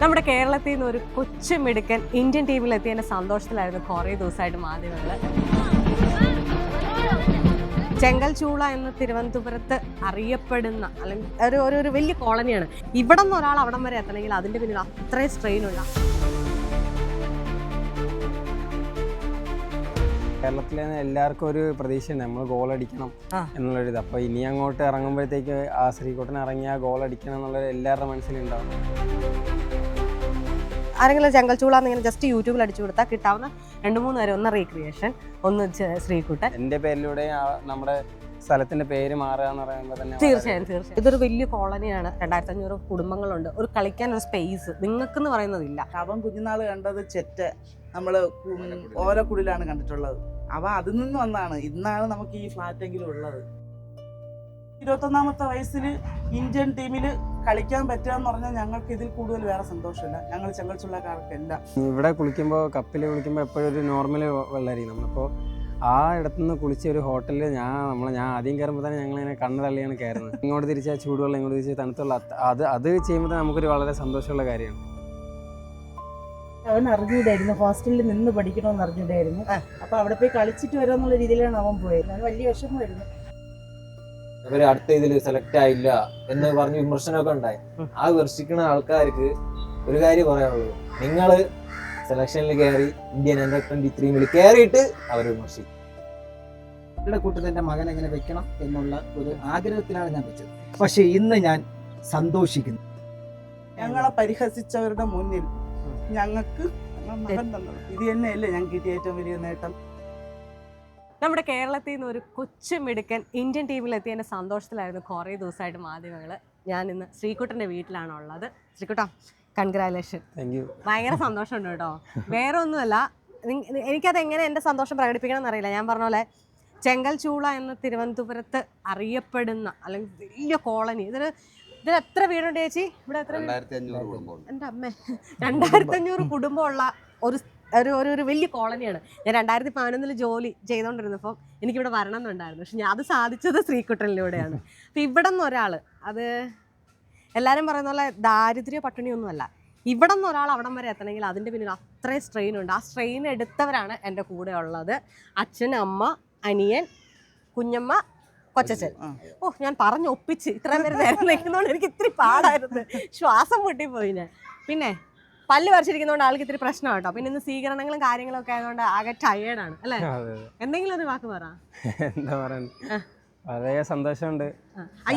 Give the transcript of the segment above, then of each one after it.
നമ്മുടെ കേരളത്തിൽ നിന്ന് ഒരു കൊച്ചു മിടുക്കൻ ഇന്ത്യൻ ടീമിൽ എത്തിയ സന്തോഷത്തിലായിരുന്നു കുറേ ദിവസമായിട്ട് മാധ്യമങ്ങൾ ചെങ്കൽ ചൂള എന്ന തിരുവനന്തപുരത്ത് അറിയപ്പെടുന്ന അല്ലെങ്കിൽ ഒരു ഒരു ഒരു വലിയ കോളനിയാണ്. ഇവിടെ നിന്ന് ഒരാൾ അവിടം വരെ എത്തണമെങ്കിൽ അതിന്റെ പിന്നിൽ അത്രയും സ്ട്രെയിനുള്ള കേരളത്തിലെ എല്ലാവർക്കും ഒരു പ്രതീക്ഷയുണ്ട്. നമ്മൾ ഗോൾ അടിക്കണം. എന്നുള്ളൊരിത്. അപ്പോൾ ഇനി അങ്ങോട്ട് ഇറങ്ങുമ്പോഴത്തേക്ക് ആ ശ്രീകോട്ടൻ ഇറങ്ങിയ ഗോൾ അടിക്കണം എന്നുള്ളത് എല്ലാവരുടെ മനസ്സിലുണ്ടാവും. ആരെങ്കിലും ജംഗൽ ചൂള എന്നിങ്ങനെ ജസ്റ്റ് യൂട്യൂബിൽ അടിച്ചു കൊടുത്താൽ കിട്ടാവുന്ന രണ്ട് മൂന്ന് പേര്. ഒന്ന് റീക്രിയേഷൻ ഒന്ന് ശ്രീകുട്ടൻ. എന്റെ പേരിലൂടെ ആ- നമ്മുടെ സ്ഥലത്തിന്റെ പേര് മാറുക എന്ന് പറയുമ്പോൾ തന്നെ തീർച്ചയായും തീർച്ചയായും. ഇതൊരു വലിയ കോളനിയാണ് രണ്ടായിരത്തി അഞ്ഞൂറ് കുടുംബങ്ങളുണ്ട്. ഒരു കളിക്കാൻ ഒരു സ്പേസ് നിങ്ങൾക്കെന്ന് പറയുന്നതില്ല. അവൻ കുഞ്ഞുനാൾ കണ്ടത് ചെറ്റ. നമ്മൾ ഓലക്കുടിലാണ് കണ്ടിട്ടുള്ളത്. അവ അതിൽ നിന്ന് വന്നാണ്. ഇന്നാണ് നമുക്ക് ഈ ഫ്ലാറ്റ് എങ്കിലും ഉള്ളത്. ഇരുപത്തൊന്നാമത്തെ വയസ്സിൽ ഇന്ത്യൻ ടീമിൽ കളിക്കാൻ പറ്റുക എന്ന് പറഞ്ഞാൽ ഞങ്ങൾക്ക് ഇതിൽ കൂടുതൽ വേറെ സന്തോഷമില്ല. ഞങ്ങൾ ചെങ്കൽച്ചുള്ളക്കാർക്കല്ല ഇവിടെ കുളിക്കുമ്പോൾ കപ്പിൽ കുളിക്കുമ്പോൾ എപ്പോഴും ഒരു നോർമൽ വെള്ളമായിരിക്കും നമ്മളിപ്പോൾ ആ ഇടത്തുനിന്ന് കുളിച്ച ഒരു ഹോട്ടലിൽ ഞാൻ നമ്മൾ ഞാൻ ആദ്യം കയറുമ്പോൾ തന്നെ ഞങ്ങൾ ഇങ്ങനെ കണ്ണ് തള്ളിയാണ് കയറുന്നത്. ഇങ്ങോട്ട് തിരിച്ചാൽ ചൂടുവെള്ളം ഇങ്ങോട്ട് തിരിച്ച് തണുത്തുള്ള അത് അത് ചെയ്യുമ്പോൾ തന്നെ നമുക്കൊരു വളരെ സന്തോഷമുള്ള കാര്യമാണ്. അവൻ അറിഞ്ഞൂടായിരുന്നു. ഹോസ്റ്റലിൽ നിന്ന് പഠിക്കണമെന്ന് അറിഞ്ഞൂടായിരുന്നു. അപ്പൊ അവിടെ പോയി കളിച്ചിട്ട് വരാന്നുള്ള രീതിയിലാണ് അവൻ പോയത്. അത് വലിയ വിഷമമായിരുന്നു. ഇവർ അടുത്ത ഇതിൽ സെലക്ട് ആയില്ല എന്ന് പറഞ്ഞ് വിമർശനമൊക്കെ ഉണ്ടായി. ആ വിമർശിക്കുന്ന ആൾക്കാർക്ക് ഒരു കാര്യം പറയാനുള്ളൂ. നിങ്ങൾ സെലക്ഷനിൽ കയറി ഇന്ത്യൻ അണ്ടർ ട്വന്റി ത്രീമിൽ കയറിയിട്ട് അവർ വിമർശിക്കും. എന്റെ കൂട്ടത്തിൽ എന്റെ മകൻ എങ്ങനെ വെക്കണം എന്നുള്ള ഒരു ആഗ്രഹത്തിലാണ് ഞാൻ വെച്ചത്. പക്ഷേ ഇന്ന് ഞാൻ സന്തോഷിക്കുന്നു. ഞങ്ങളെ പരിഹസിച്ചവരുടെ മുന്നിൽ ഞങ്ങൾക്ക് ഇത് തന്നെയല്ലേ ഞങ്ങൾക്ക് കിട്ടിയ ഏറ്റവും വലിയ നേട്ടം? നമ്മുടെ കേരളത്തിൽ നിന്ന് ഒരു കൊച്ചു മിടുക്കൻ ഇന്ത്യൻ ടീമിൽ എന്റെ സന്തോഷത്തിലായിരുന്നു കുറേ ദിവസമായിട്ട് മാധ്യമങ്ങൾ ഞാൻ ഇന്ന് ശ്രീകുട്ടന്റെ വീട്ടിലാണ് ഉള്ളത് ശ്രീകുട്ട കൺഗ്രാലേഷൻ താങ്ക് യു ഭയങ്കര സന്തോഷമുണ്ട് കേട്ടോ. വേറെ ഒന്നുമല്ല എനിക്കത് എങ്ങനെ എന്റെ സന്തോഷം പ്രകടിപ്പിക്കണം എന്നറിയില്ല. ഞാൻ പറഞ്ഞ പോലെ ചെങ്കൽ ചൂള എന്ന തിരുവനന്തപുരത്ത് അറിയപ്പെടുന്ന അല്ലെങ്കിൽ വലിയ കോളനി. ഇതൊരു ഇതിൽ എത്ര വീടുണ്ട് ചേച്ചി? ഇവിടെ എത്ര എന്റെ അമ്മ. രണ്ടായിരത്തി അഞ്ഞൂറ് കുടുംബമുള്ള ഒരു ഒരു ഒരു ഒരു വലിയ കോളനിയാണ്. ഞാൻ രണ്ടായിരത്തി പതിനൊന്നിൽ ജോലി ചെയ്തുകൊണ്ടിരുന്നപ്പോൾ എനിക്കിവിടെ വരണം എന്നുണ്ടായിരുന്നു പക്ഷെ ഞാൻ അത് സാധിച്ചത് ശ്രീകുട്ടനിലൂടെയാണ്. അപ്പം ഇവിടെ നിന്ന് ഒരാൾ അത് എല്ലാവരും പറയുന്ന പോലെ ദാരിദ്ര്യ പട്ടിണിയൊന്നുമല്ല. ഇവിടെ നിന്ന് ഒരാൾ അവിടം വരെ എത്തണമെങ്കിൽ അതിന്റെ പിന്നിൽ അത്രയും സ്ട്രെയിൻ ഉണ്ട്. ആ സ്ട്രെയിൻ എടുത്തവരാണ് എന്റെ കൂടെ ഉള്ളത്. അച്ഛൻ അമ്മ അനിയൻ കുഞ്ഞമ്മ കൊച്ചച്ചൻ ഓ ഞാൻ പറഞ്ഞു ഒപ്പിച്ച് ഇത്രയും പേര് നേരം നിൽക്കുന്നതുകൊണ്ട് എനിക്ക് ഇത്തിരി പാടായിരുന്നു. ശ്വാസം മുട്ടിപ്പോയി ഞാൻ. പിന്നെ പല്ല് വരച്ചിരിക്കുന്നതുകൊണ്ട് ആൾക്ക് ഇത്തിരി പ്രശ്നം കേട്ടോ. പിന്നെ ഇന്ന് സ്വീകരണങ്ങളും കാര്യങ്ങളും ഒക്കെ ആയതുകൊണ്ട് ആകെ ടയേർഡാണ് അല്ലേ? എന്തെങ്കിലും ഒരു വാക്ക് പറ. എന്താ പറയാൻ? ആ. വളരെ സന്തോഷമുണ്ട്.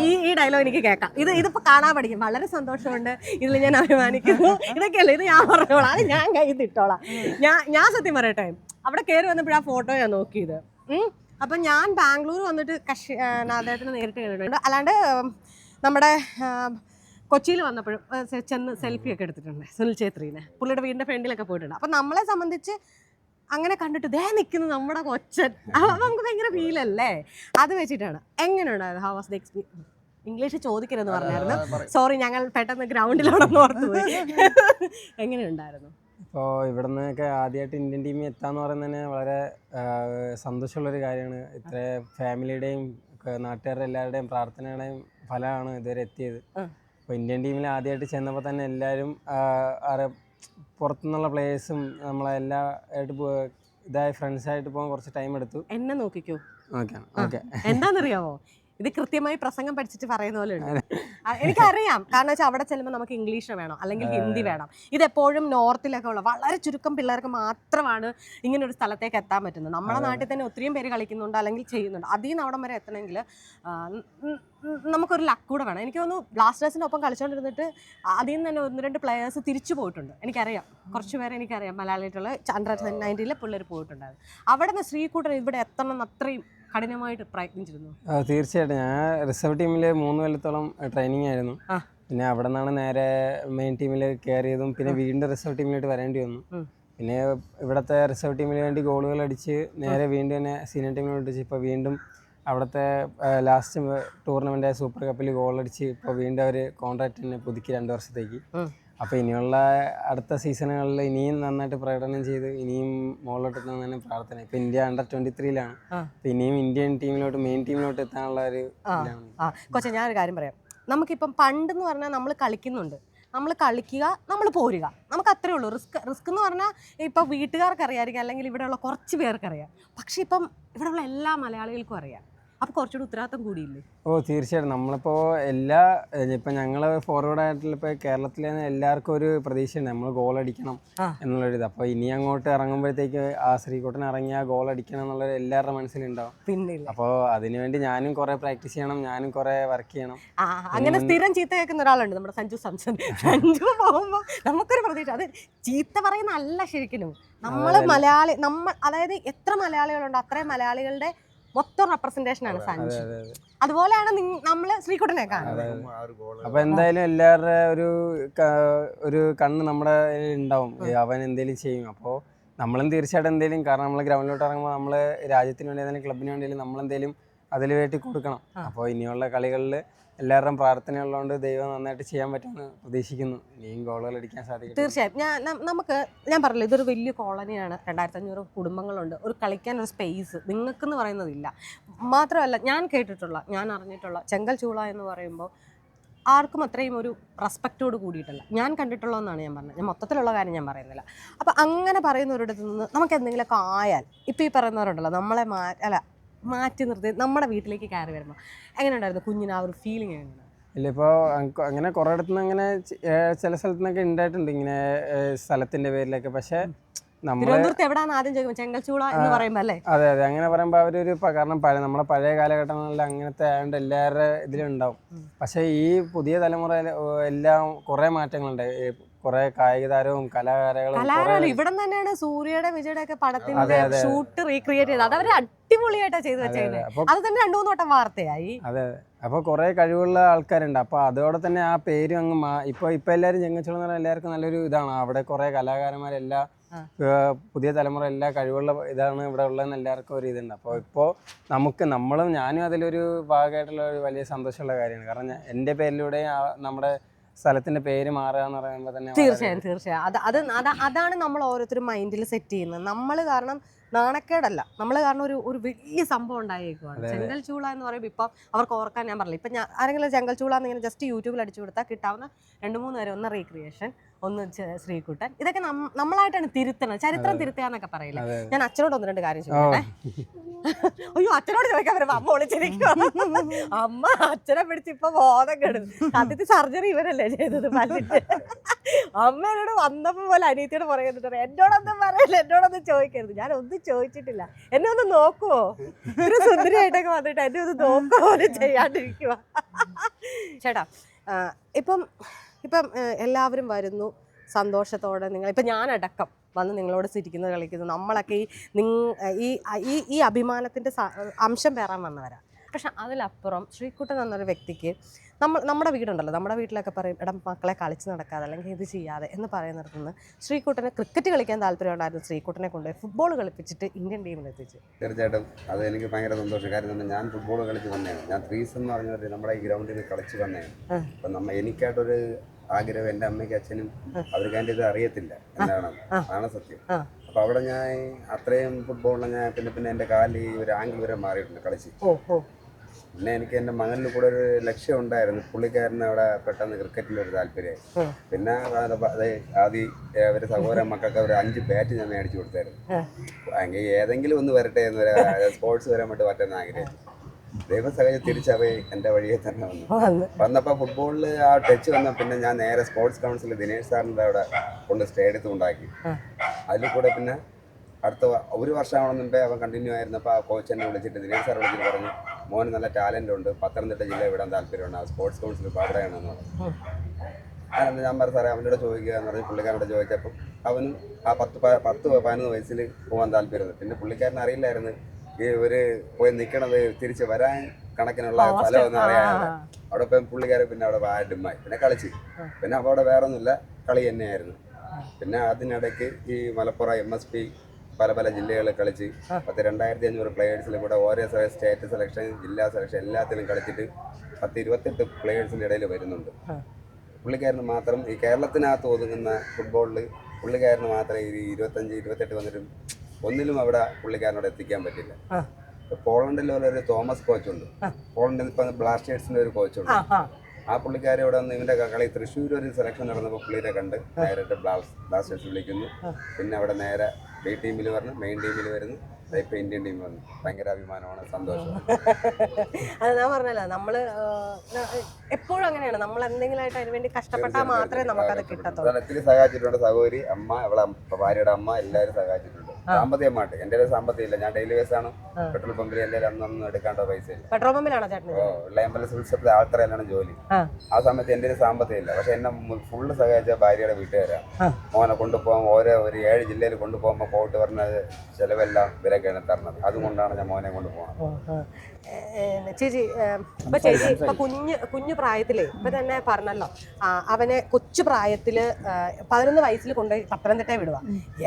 ഈ ഈ ഡയലോഗ് എനിക്ക് കേൾക്കാം. ഇത് ഇതിപ്പോ കാണാൻ പഠിക്കും. വളരെ സന്തോഷമുണ്ട്. ഇതിൽ ഞാൻ അഭിമാനിക്കുന്നു. ഇതൊക്കെയല്ലേ? ഇത് ഞാൻ പറഞ്ഞോളാം. അത് ഞാൻ കയ്യിൽ ഇട്ടോളാം. ഞാൻ ഞാൻ സത്യം പറയട്ടെ. അവിടെ കയറി വന്നപ്പോഴാ ഫോട്ടോ ഞാൻ നോക്കിയത്. അപ്പൊ ഞാൻ ബാംഗ്ലൂർ വന്നിട്ട് കക്ഷി അദ്ദേഹത്തിന് നേരിട്ട് കണ്ടിട്ടുണ്ട്. അല്ലാണ്ട് നമ്മുടെ കൊച്ചിയിൽ വന്നപ്പോഴും ചെന്ന് സെൽഫി ഒക്കെ എടുത്തിട്ടുണ്ട് സുനിൽ ഛേത്രീനെ. പുള്ളിയുടെ വീടിന്റെ ഫ്രണ്ടിലൊക്കെ പോയിട്ടുണ്ട്. അപ്പം നമ്മളെ സംബന്ധിച്ച് അങ്ങനെ കണ്ടിട്ട് ദേ നിൽക്കുന്നത് നമ്മുടെ കൊച്ചൻ. അപ്പം നമുക്ക് ഭയങ്കര ഫീലല്ലേ അത് വെച്ചിട്ടാണ്. എങ്ങനെയുണ്ടായത് how was the experience English ചോദിക്കരുതെന്ന് പറഞ്ഞായിരുന്നു. സോറി ഞങ്ങൾ പെട്ടെന്ന് ഗ്രൗണ്ടിലോടൊന്ന് ഓർത്തു പോയി. എങ്ങനെയുണ്ടായിരുന്നു ഇപ്പോൾ ഇവിടെ നിന്നൊക്കെ ആദ്യമായിട്ട് ഇന്ത്യൻ ടീമിൽ എത്താന്ന് പറയുന്നത് തന്നെ വളരെ സന്തോഷമുള്ളൊരു കാര്യമാണ്. ഇത്ര ഫാമിലിയുടെയും നാട്ടുകാരുടെ എല്ലാവരുടെയും പ്രാർത്ഥനയുടെയും ഫലമാണ് ഇതുവരെ എത്തിയത്. അപ്പോൾ ഇന്ത്യൻ ടീമിൽ ആദ്യമായിട്ട് ചെന്നപ്പോൾ തന്നെ എല്ലാവരും അറിയാം അറി പുറത്തുനിന്നുള്ള പ്ലേയേഴ്സും നമ്മളെല്ലാ ആയിട്ട് ഇതായ ഫ്രണ്ട്സായിട്ട് പോകാൻ കുറച്ച് ടൈം എടുത്തു. എന്നെ നോക്കിക്കോ. ഓക്കെ. ഓക്കെ. എന്താണെന്നറിയാമോ ഇത് കൃത്യമായി പ്രസംഗം പഠിച്ചിട്ട് പറയുന്ന പോലെ ഉണ്ട്. എനിക്കറിയാം. കാരണം വെച്ചാൽ അവിടെ ചെല്ലുമ്പോൾ നമുക്ക് ഇംഗ്ലീഷ് വേണം അല്ലെങ്കിൽ ഹിന്ദി വേണം. ഇത് എപ്പോഴും നോർത്തിലൊക്കെ ഉള്ള വളരെ ചുരുക്കം പിള്ളേർക്ക് മാത്രമാണ് ഇങ്ങനെ ഒരു സ്ഥലത്തേക്ക് എത്താൻ പറ്റുന്നത്. നമ്മുടെ. നാട്ടിൽ തന്നെ ഒത്തിരിയും പേര് കളിക്കുന്നുണ്ട് അല്ലെങ്കിൽ ചെയ്യുന്നുണ്ട്. അതിൽ നിന്ന് അവിടം വരെ എത്തണമെങ്കിൽ നമുക്കൊരു ലക്ക് കൂടെ വേണം. എനിക്ക് തോന്നുന്നു ബ്ലാസ്റ്റേഴ്സിന്റെ ഒപ്പം കളിച്ചുകൊണ്ടിരുന്നിട്ട് അതിൽ നിന്ന് തന്നെ ഒന്ന് രണ്ട് പ്ലെയേഴ്സ് തിരിച്ചു പോയിട്ടുണ്ട്. എനിക്കറിയാം. കുറച്ച് പേരെ എനിക്കറിയാം. മലയാളിയായിട്ടുള്ള അണ്ടർ നയന്റീനിലെ പിള്ളേർ പോയിട്ടുണ്ടായിരുന്നു. അവിടെ നിന്ന് ശ്രീകൂട്ടർ ഇവിടെ എത്തണം അത്രയും കഠിനമായിട്ട് പ്രയത്നിച്ചിരുന്നു. തീർച്ചയായിട്ടും. ഞാൻ റിസർവ് ടീമിൽ മൂന്ന് കൊല്ലത്തോളം ട്രെയിനിങ് ആയിരുന്നു. പിന്നെ അവിടെ നിന്നാണ് നേരെ മെയിൻ ടീമിൽ കയറിയതും പിന്നെ വീണ്ടും റിസർവ് ടീമിലോട്ട് വരേണ്ടി വന്നു. പിന്നെ ഇവിടുത്തെ റിസർവ് ടീമിന് വേണ്ടി ഗോളുകൾ അടിച്ച് നേരെ വീണ്ടും തന്നെ സീനിയർ ടീമിലോട്ട് അടിച്ച് ഇപ്പോൾ വീണ്ടും അവിടുത്തെ ലാസ്റ്റ് ടൂർണമെന്റ് സൂപ്പർ കപ്പിൽ ഗോൾ അടിച്ച് ഇപ്പോൾ വീണ്ടും അവർ കോൺട്രാക്ട് തന്നെ പുതുക്കി രണ്ട് വർഷത്തേക്ക്. അപ്പോൾ ഇനിയുള്ള അടുത്ത സീസണുകളിൽ ഇനിയും നന്നായിട്ട് പ്രകടനം ചെയ്ത് ഇനിയും മുകളിലോട്ട് എത്താൻ തന്നെ പ്രാർത്ഥന. ഇപ്പൊ ഇന്ത്യ അണ്ടർ ട്വന്റി ത്രീയിലാണ് ഇനിയും ഇന്ത്യൻ ടീമിലോട്ട് മെയിൻ ടീമിലോട്ട് എത്താനുള്ള ഒരു കൊച്ചെ ഞാനൊരു കാര്യം പറയാം. നമുക്കിപ്പം പണ്ടെന്ന് പറഞ്ഞാൽ നമ്മൾ കളിക്കുന്നുണ്ട്. നമ്മൾ കളിക്കുക നമ്മൾ പോരുക. നമുക്ക് അത്രേ ഉള്ളൂ. റിസ്ക് റിസ്ക് എന്ന് പറഞ്ഞാൽ ഇപ്പോൾ വീട്ടുകാർക്ക് അറിയാമായിരിക്കും അല്ലെങ്കിൽ ഇവിടെയുള്ള കുറച്ച് പേർക്ക് അറിയാം പക്ഷെ ഇപ്പം ഇവിടെയുള്ള എല്ലാ മലയാളികൾക്കും അറിയാം. അപ്പോൾ കുറച്ചുകൂടി ഉത്തരവാദിത്തം കൂടിയില്ലേ? ഓ തീർച്ചയായിട്ടും. നമ്മളിപ്പോൾ എല്ലാ ഇപ്പം ഞങ്ങൾ ഫോർവേഡ് ആയിട്ടുള്ള ഇപ്പോൾ കേരളത്തിലെ എല്ലാവർക്കും ഒരു പ്രതീക്ഷയുണ്ട്. നമ്മൾ ഗോൾ അടിക്കണം എന്നുള്ളൊരു എന്നുള്ളൊരിത്. അപ്പോൾ ഇനി അങ്ങോട്ട് ഇറങ്ങുമ്പോഴത്തേക്ക് ആ ശ്രീകോട്ടൻ ഇറങ്ങിയ ഗോൾ അടിക്കണം എന്നുള്ള എല്ലാവരുടെ മനസ്സിലുണ്ടാവും. പിന്നെ അപ്പോൾ അതിനുവേണ്ടി ഞാനും കുറേ പ്രാക്ടീസ് ചെയ്യണം ഞാനും കുറേ വർക്ക് ചെയ്യണം. ആ അങ്ങനെ സ്ഥിരം ചീത്ത കേൾക്കുന്ന ഒരാളുണ്ട് നമ്മുടെ സഞ്ജു സാംസൺ. സഞ്ജു പോകുമ്പോൾ നമുക്കൊരു പ്രതീക്ഷ. അത് ചീത്ത പറയുന്ന അല്ല ശരിക്കും. നമ്മൾ മലയാളി നമ്മൾ അതായത് എത്ര മലയാളികളുണ്ട് അത്രയും മലയാളികളുടെ മൊത്തം റെപ്രസെന്റേഷൻ ആണ് സഞ്ജു. അതെ അതെ അതുപോലെയാണ് നമ്മൾ ശ്രീകുട്ടനെ കാണുന്നത്. അപ്പൊ എന്തായാലും എല്ലാവരുടെ ഒരു ഒരു കണ്ണ് നമ്മുടെ ഉണ്ടാവും. അവൻ എന്തെങ്കിലും ചെയ്യും. അപ്പോൾ നമ്മളും തീർച്ചയായിട്ടും എന്തെങ്കിലും കാരണം നമ്മൾ ഗ്രൗണ്ടിലോട്ട് ഇറങ്ങുമ്പോൾ നമ്മൾ രാജ്യത്തിന് വേണ്ടി ക്ലബിന് വേണ്ടിയാലും നമ്മളെന്തെങ്കിലും അതിൽ വേണ്ടി കൊടുക്കണം. അപ്പോൾ ഇനിയുള്ള കളികളിൽ എല്ലാവരുടെയും പ്രാർത്ഥന ഉള്ളതുകൊണ്ട് ദൈവം നന്നായിട്ട് ചെയ്യാൻ പറ്റുമെന്ന് പ്രതീക്ഷിക്കുന്നു. ഇനിയും ഗോളുകൾ അടിക്കാൻ സാധിക്കും തീർച്ചയായും. ഞാൻ നമുക്ക് ഞാൻ പറഞ്ഞില്ല ഇതൊരു വലിയ കോളനിയാണ്. രണ്ടായിരത്തി അഞ്ഞൂറ് കുടുംബങ്ങളുണ്ട്. ഒരു കളിക്കാൻ ഒരു സ്പേസ് നിങ്ങൾക്കെന്ന് പറയുന്നതില്ല. മാത്രമല്ല ഞാൻ കേട്ടിട്ടുള്ള ഞാൻ അറിഞ്ഞിട്ടുള്ള ചെങ്കൽ ചൂള എന്ന് പറയുമ്പോൾ ആർക്കും അത്രയും ഒരു റെസ്പെക്റ്റോട് കൂടിയിട്ടല്ല. ഞാൻ കണ്ടിട്ടുള്ളതെന്നാണ് ഞാൻ പറഞ്ഞത്. ഞാൻ മൊത്തത്തിലുള്ള കാര്യം ഞാൻ പറയുന്നില്ല. അപ്പം അങ്ങനെ പറയുന്നവരുടെ നിന്ന് നമുക്ക് എന്തെങ്കിലുമൊക്കെ ആയാൽ ഇപ്പം ഈ പറയുന്നവരുണ്ടല്ലോ നമ്മളെ മാ അല്ല മാറ്റി നിർത്തി നമ്മുടെ വീട്ടിലേക്ക് കയറി വരുമ്പോൾ എങ്ങനെ ഉണ്ടായിരുന്നു കുഞ്ഞിന് ആ ഒരു ഫീലിംഗ് എങ്ങനെയാണ് ഇല്ല ഇപ്പോൾ അങ്ങനെ കുറേ ഇടത്തുനിന്ന് അങ്ങനെ ചില സ്ഥലത്തു നിന്നൊക്കെ ഉണ്ടായിട്ടുണ്ട് ഇങ്ങനെ സ്ഥലത്തിന്റെ പേരിലൊക്കെ. പക്ഷേ തിരുവനന്തപുരത്ത് ആദ്യം എന്ന് അല്ലേ അതെ അതെ. അങ്ങനെ പറയുമ്പോൾ അവരൊരു കാരണം പഴയ നമ്മുടെ പഴയ കാലഘട്ടങ്ങളിൽ അങ്ങനത്തെ ആയതുകൊണ്ട് എല്ലാവരുടെ ഇതിലുണ്ടാവും. പക്ഷേ ഈ പുതിയ തലമുറയിൽ എല്ലാം കുറേ മാറ്റങ്ങളുണ്ട്. കുറേ കായിക താരവും കലാകാരകളും കലാകാരൻ ഇവിടെ തന്നെയാണ് സൂര്യയുടെ വിജയുടെ ഒക്കെ പടത്തിന്റെ ഷൂട്ട് റീക്രിയേറ്റ് ചെയ്തത്. അത് അവർ അടിപൊളിയായിട്ടാ ചെയ്ത് അതെ, അതെ. തന്നെ രണ്ടു മൂന്ന് വട്ടം വാർത്തയായി. അതെ അപ്പൊ കുറെ കഴിവുള്ള ആൾക്കാരുണ്ട്. അപ്പൊ അതോടെ തന്നെ ആ പേരും അങ്ങ് ഇപ്പൊ ഇപ്പൊ എല്ലാരും ചെങ്ങച്ചുളം എന്ന് പറഞ്ഞാൽ എല്ലാവർക്കും നല്ലൊരു ഇതാണ്. അവിടെ കുറെ കലാകാരന്മാരെല്ലാം പുതിയ തലമുറ എല്ലാ കഴിവുള്ള ഇതാണ് ഇവിടെ ഉള്ളതെന്ന് എല്ലാവർക്കും ഒരു ഇതുണ്ട്. അപ്പോൾ ഇപ്പോൾ നമുക്ക് നമ്മളും ഞാനും അതിലൊരു ഭാഗമായിട്ടുള്ള ഒരു വലിയ സന്തോഷമുള്ള കാര്യമാണ്. കാരണം എന്റെ പേരിലൂടെ നമ്മുടെ സ്ഥലത്തിന്റെ പേര് മാറുക എന്ന് പറയുമ്പോൾ തന്നെ തീർച്ചയായും തീർച്ചയായും. അത് അത് അത- അതാണ് നമ്മൾ ഓരോരുത്തരും മൈൻഡിൽ സെറ്റ് ചെയ്യുന്നത്. നമ്മൾ കാരണം നാണക്കേടല്ല. നമ്മൾ കാരണം ഒരു ഒരു വലിയ സംഭവം ഉണ്ടായേക്കുവാണ്. ചെങ്കൽ ചൂള എന്ന് പറയുമ്പോൾ ഇപ്പം അവർക്ക് ഓർക്കാൻ ഞാൻ പറഞ്ഞില്ല. ഇപ്പം ഞാൻ ആരെങ്കിലും ചെങ്കൽ ചൂള എന്നിങ്ങനെ ജസ്റ്റ് യൂട്യൂബിൽ അടിച്ചു കൊടുത്താൽ കിട്ടാവുന്ന രണ്ട് മൂന്ന് വരെ ഒന്ന് റീക്രിയേഷൻ ഒന്ന് ശ്രീകുട്ടൻ. ഇതൊക്കെ നമ്മളായിട്ടാണ് തിരുത്തണം ചരിത്രം തിരുത്തുക എന്നൊക്കെ പറയില്ല? ഞാൻ അച്ഛനോട് ഒന്ന് രണ്ട് കാര്യം ചോദിക്കട്ടെ. അയ്യോ അച്ഛനോട് ചോദിക്കാൻ വരുമ്പോ അമ്മ വിളിച്ചിരിക്കും അമ്മ അച്ഛനെ പിടിച്ച് ഇപ്പൊ ബോധം കെടും ആദ്യത്തെ സർജറി ഇവരല്ലേ ചെയ്തത് പല്ലിട്ട് അമ്മ എന്നോട് വന്നപ്പോ പോലെ അനിയത്തിയോട് പറയുന്നുണ്ട് എന്നോടൊന്നും പറയില്ല എന്നോടൊന്നും ചോദിക്കരുത്. ഞാൻ ഒന്നും ചോദിച്ചിട്ടില്ല. എന്നെ ഒന്ന് നോക്കുവോ? ഒരു സുന്ദരിയായിട്ടൊക്കെ വന്നിട്ട് എന്നെ ഒന്ന് നോക്കുക പോലെ ചെയ്യാണ്ടിരിക്കുക ചേട്ടാ ഇപ്പം ഇപ്പം എല്ലാവരും വരുന്നു. സന്തോഷത്തോടെ നിങ്ങൾ ഇപ്പം ഞാനടക്കം വന്ന് നിങ്ങളോട് ചിരിക്കുന്നത് കളിക്കുന്നു. നമ്മളൊക്കെ ഈ ഈ ഈ ഈ അഭിമാനത്തിന്റെ അംശം പേറാൻ വന്നവരാ. പക്ഷെ അതിലപ്പുറം ശ്രീക്കുട്ടൻ എന്നൊരു വ്യക്തിക്ക് നമ്മൾ നമ്മുടെ വീടുണ്ടല്ലോ. നമ്മുടെ വീട്ടിലൊക്കെ പറയും ഇടം മക്കളെ കളിച്ച് നടക്കാതെ അല്ലെങ്കിൽ ഇത് ചെയ്യാതെ എന്ന് പറയുന്നിടത്ത് നിന്ന് ശ്രീക്കുട്ടനെ ക്രിക്കറ്റ് കളിക്കാൻ താല്പര്യം ഉണ്ടായിരുന്നു. ശ്രീകുട്ടനെ കൊണ്ടുപോയി ഫുട്ബോൾ കളിപ്പിച്ചിട്ട് ഇന്ത്യൻ ടീമിൽ എത്തിച്ചു. തീർച്ചയായിട്ടും അത് എനിക്ക് ഭയങ്കര സന്തോഷം. കാര്യം ഞാൻ ഫുട്ബോൾ കളിച്ച് വന്നതാണ്. ഞാൻ ത്രീസ് എന്ന് പറഞ്ഞൊരു നമ്മുടെ ഈ ഗ്രൗണ്ടിൽ കളിച്ച് വന്നതാണ്. അപ്പം നമ്മ എനിക്കായിട്ടൊരു ആഗ്രഹം എന്റെ അമ്മയ്ക്ക് അച്ഛനും അവർക്ക് അതിന്റെ ഇത് അറിയത്തില്ല. എന്താണ്? ആണ് സത്യം. അപ്പൊ അവിടെ ഞാൻ അത്രയും ഫുട്ബോളിൽ ഞാൻ പിന്നെ പിന്നെ എന്റെ കാലിൽ ഒരു ആംഗിൾ വരെ മാറിയിട്ടുണ്ട് കളിച്ച്. പിന്നെ എനിക്ക് എന്റെ മകനിൽ കൂടെ ഒരു ലക്ഷ്യം ഉണ്ടായിരുന്നു. പുള്ളിക്കാരന് അവിടെ പെട്ടെന്ന് ക്രിക്കറ്റിൽ ഒരു താല്പര്യമായി. പിന്നെ ആദ്യം ഒരു സഹോദര മക്കൾക്ക് ഒരു അഞ്ച് ബാറ്റ് ഞാൻ മേടിച്ചു കൊടുത്തായിരുന്നു. ഏതെങ്കിലും ഒന്ന് വരട്ടെ എന്ന് സ്പോർട്സ് വരാൻ വേണ്ടി പറ്റുന്ന ആഗ്രഹിച്ചു. ദൈവം സഹജം തിരിച്ചവയെ എന്റെ വഴിയെ തന്നെ വന്നു. വന്നപ്പോൾ ഫുട്ബോളിൽ ആ ടച്ച് വന്ന പിന്നെ ഞാൻ നേരെ സ്പോർട്സ് കൗൺസിൽ ദിനേഷ് സാറിന്റെ അവിടെ കൊണ്ട് സ്റ്റേ എടുത്ത് ഉണ്ടാക്കി അതിൽ കൂടെ പിന്നെ അടുത്ത ഒരു വർഷമാവണം മുമ്പേ അവൻ കണ്ടിന്യൂ ആയിരുന്നപ്പോൾ ആ കോച്ച് എന്നെ വിളിച്ചിട്ട് ദിനേഷ് സാർ വിളിച്ചിട്ട് പറഞ്ഞു മോന് നല്ല ടാലന്റ് ഉണ്ട് പത്തനംതിട്ട ജില്ലയിൽ വിടാൻ താല്പര്യമുണ്ട് ആ സ്പോർട്സ് കൗൺസിൽ അവിടെയാണെന്ന് പറഞ്ഞു. ഞാൻ പറഞ്ഞു സാറേ അവനോട് ചോദിക്കുക എന്ന് പറഞ്ഞ് പുള്ളിക്കാരോട് ചോദിച്ചപ്പം അവനും ആ പത്ത് പത്ത് പതിനൊന്ന് വയസ്സിൽ പോകാൻ താല്പര്യമുണ്ട്. പിന്നെ പുള്ളിക്കാരൻ അറിയില്ലായിരുന്നു ഈ ഒരു പോയി നിൽക്കണത് തിരിച്ച് വരാൻ കണക്കിനുള്ള സ്ഥലമൊന്നും അറിയാതെ. അവിടെ പോയി പുള്ളിക്കാരെ പിന്നെ അവിടെ വാരുമായി പിന്നെ കളിച്ച്. പിന്നെ അപ്പോൾ അവിടെ വേറെ ഒന്നുമില്ല കളി തന്നെയായിരുന്നു. പിന്നെ അതിനിടയ്ക്ക് ഈ മലപ്പുറം എം എസ് പി പല പല ജില്ലകളിൽ കളിച്ച് പത്ത് രണ്ടായിരത്തി അഞ്ഞൂറ് പ്ലേയേഴ്സിൽ കൂടെ ഓരോ സ്റ്റേറ്റ് സെലക്ഷൻ ജില്ലാ സെലക്ഷൻ എല്ലാത്തിലും കളിച്ചിട്ട് പത്ത് ഇരുപത്തെട്ട് പ്ലേയേഴ്സിന്റെ ഇടയിൽ വരുന്നുണ്ട്. പുള്ളിക്കാരന് മാത്രം ഈ കേരളത്തിനകത്ത് ഒതുങ്ങുന്ന ഫുട്ബോളിൽ പുള്ളിക്കാരന് മാത്രമേ ഈ ഇരുപത്തഞ്ച് ഇരുപത്തെട്ട് വന്നിട്ടും ഒന്നിലും അവിടെ പുള്ളിക്കാരനോട് എത്തിക്കാൻ പറ്റില്ല. പോളണ്ടിൽ ഒരു തോമസ് കോച്ചുണ്ട്. പോളണ്ടിൽ ഇപ്പം ബ്ലാസ്റ്റേഴ്സിന്റെ ഒരു കോച്ചുണ്ട്. ആ പുള്ളിക്കാരി ഇവിടെ വന്ന് ഇവന്റെ കളി തൃശ്ശൂർ ഒരു സെലക്ഷൻ നടന്നപ്പോൾ പുള്ളിയെ കണ്ട് നേരിട്ട് ബ്ലാസ്റ്റേഴ്സ് വിളിക്കുന്നു. പിന്നെ അവിടെ നേരെ ബി ടീമിൽ വരണം മെയിൻ ടീമിൽ വരുന്നു. ഇപ്പൊ ഇന്ത്യൻ ടീം വന്നു. ഭയങ്കര അഭിമാനമാണ് സന്തോഷം. അത് ഞാൻ പറഞ്ഞല്ലോ നമ്മൾ എപ്പോഴും അങ്ങനെയാണ്. നമ്മൾ എന്തെങ്കിലും അതിന് വേണ്ടി കഷ്ടപ്പെട്ടാൽ മാത്രമേ നമുക്കത് കിട്ടത്തുള്ളൂ. സഹായിച്ചിട്ടുണ്ട് സഹോദരി അമ്മ അവളെ ഭാര്യയുടെ അമ്മ എല്ലാവരും സഹായിച്ചിട്ടുണ്ട്. സാമ്പത്തികമായിട്ട്. എന്റെ കയ്യിൽ സാമ്പത്തികം ഇല്ല ഞാൻ ഡെയിലി വേസ് ആണ്. പെട്രോൾ പമ്പിൽ എന്റെ അന്നൊന്നും എടുക്കാണ്ട പൈസ ഇല്ല പെട്രോൾ പമ്പിലാണോ ചേട്ടൻ ഓ സിവിൽ ആൾത്തറയിലാണ് ജോലി. ആ. സമയത്ത് എന്റെ ഒരു സാമ്പത്തികം ഇല്ല പക്ഷെ എന്നെ ഫുള്ള് സഹായിച്ച ഭാര്യയുടെ വീട്ടുകാരാണ്. മോനെ കൊണ്ടുപോകാൻ ഓരോ ഒരു ഏഴ് ജില്ലയിൽ കൊണ്ടുപോകുമ്പോൾ പോയിട്ട് പറഞ്ഞത് ചെലവെല്ലാം ഇവരൊക്കെയാണ് തരണത്. അതുകൊണ്ടാണ് ഞാൻ മോനെ കൊണ്ടുപോകുന്നത്. ചേച്ചി ഇപ്പൊ ചേച്ചി ഇപ്പൊ കുഞ്ഞ് കുഞ്ഞു പ്രായത്തിലേ ഇപ്പൊ തന്നെ പറഞ്ഞല്ലോ അവനെ കൊച്ചു പ്രായത്തിൽ പതിനൊന്ന് വയസ്സിൽ കൊണ്ടുപോയി പത്തനംതിട്ട വിടുക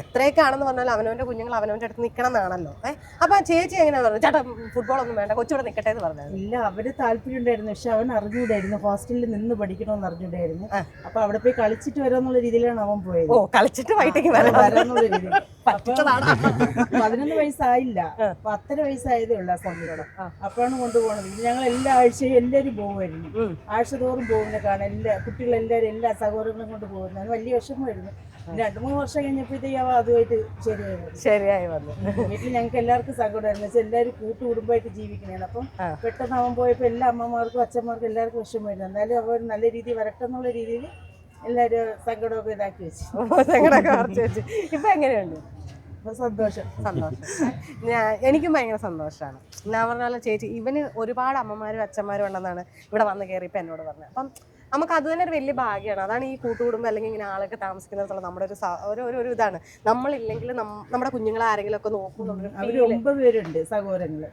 എത്രയൊക്കെ ആണെന്ന് പറഞ്ഞാൽ അവനവന്റെ കുഞ്ഞുങ്ങൾ അവനവന്റെ അടുത്ത് നിൽക്കണം എന്നാണല്ലോ ഏഹ് അപ്പൊ ചേച്ചി എങ്ങനെയാ പറഞ്ഞു ചേട്ടാ ഫുട്ബോൾ ഒന്നും വേണ്ട കൊച്ചുകൂടെ നിൽക്കട്ടെ എന്ന് പറഞ്ഞത്? ഇല്ല അവർ താല്പര്യം ഉണ്ടായിരുന്നു പക്ഷെ അവൻ അറിഞ്ഞൂടായിരുന്നു ഹോസ്റ്റലിൽ നിന്ന് പഠിക്കണമെന്ന് അറിഞ്ഞൂടായിരുന്നു ആ. അപ്പൊ അവിടെ പോയി കളിച്ചിട്ട് വരാന്നുള്ള രീതിയിലാണ് അവൻ പോയത്. ഓ കളിച്ചിട്ട് വൈകിട്ടേക്ക് വരാം. വരാന്നുള്ള രീതിയിൽ. പതിനൊന്ന് വയസ്സായില്ല. ആ. പത്തര വയസ്സായതേ ഉള്ളൂ ആ സമയത്ത്. ആ. അപ്പോഴാണ് കൊണ്ടുപോകണത് ഇത് ഞങ്ങൾ എല്ലാ ആഴ്ചയും എല്ലാവരും പോകുമായിരുന്നു ആഴ്ച തോറും പോകുന്ന കാണാൻ എല്ലാ കുട്ടികളെല്ലാവരും എല്ലാ സഹോദരങ്ങളും കൊണ്ട് പോകുന്നത് വലിയ വിഷമമായിരുന്നു. രണ്ട് മൂന്ന് വർഷം കഴിഞ്ഞപ്പോഴത്തേക്ക് അവ അതുമായിട്ട് ശരിയായി വന്നു. ശരിയായി വന്നു. വീട്ടിൽ ഞങ്ങൾക്ക് എല്ലാവർക്കും സങ്കടമായിരുന്നു. വെച്ചാൽ എല്ലാവരും കൂട്ടുകുടുംബമായിട്ട് ജീവിക്കണേ അപ്പം. പെട്ടെന്ന് അവൻ പോയപ്പോൾ എല്ലാ അമ്മമാർക്കും അച്ഛന്മാർക്കും എല്ലാവർക്കും വിഷമമായിരുന്നു. എന്നാലും അവർ നല്ല രീതിയിൽ വരട്ടെ എന്നുള്ള രീതിയിൽ എല്ലാവരും സങ്കടമൊക്കെ ഇതാക്കി വെച്ചു. ഞങ്ങളൊക്കെ കുറച്ച് വെച്ച്. ഇപ്പൊ എങ്ങനെയുണ്ട്? സന്തോഷം. സന്തോഷം. ഞാൻ എനിക്കും ഭയങ്കര സന്തോഷമാണ് ഞാൻ പറഞ്ഞാലും ചേച്ചി ഇവന് ഒരുപാട് അമ്മമാരും അച്ഛന്മാരും ഉണ്ടെന്നാണ് ഇവിടെ വന്ന് കയറിയപ്പോൾ എന്നോട് പറഞ്ഞത്. അപ്പം നമുക്ക് അത് തന്നെ ഒരു വലിയ ഭാഗ്യമാണ് അതാണ് ഈ കൂട്ടുകുടുംബം അല്ലെങ്കിൽ ഇങ്ങനെ ആളൊക്കെ താമസിക്കുന്നത് നമ്മുടെ ഒരു ഒരു ഒരു- ഇതാണ്. നമ്മളില്ലെങ്കിൽ നമ്മുടെ കുഞ്ഞുങ്ങളെ ആരെങ്കിലും ഒക്കെ നോക്കും എന്നുള്ളൊരു അവർ feel. ഒമ്പത് പേരുണ്ട് സഹോദരങ്ങൾ.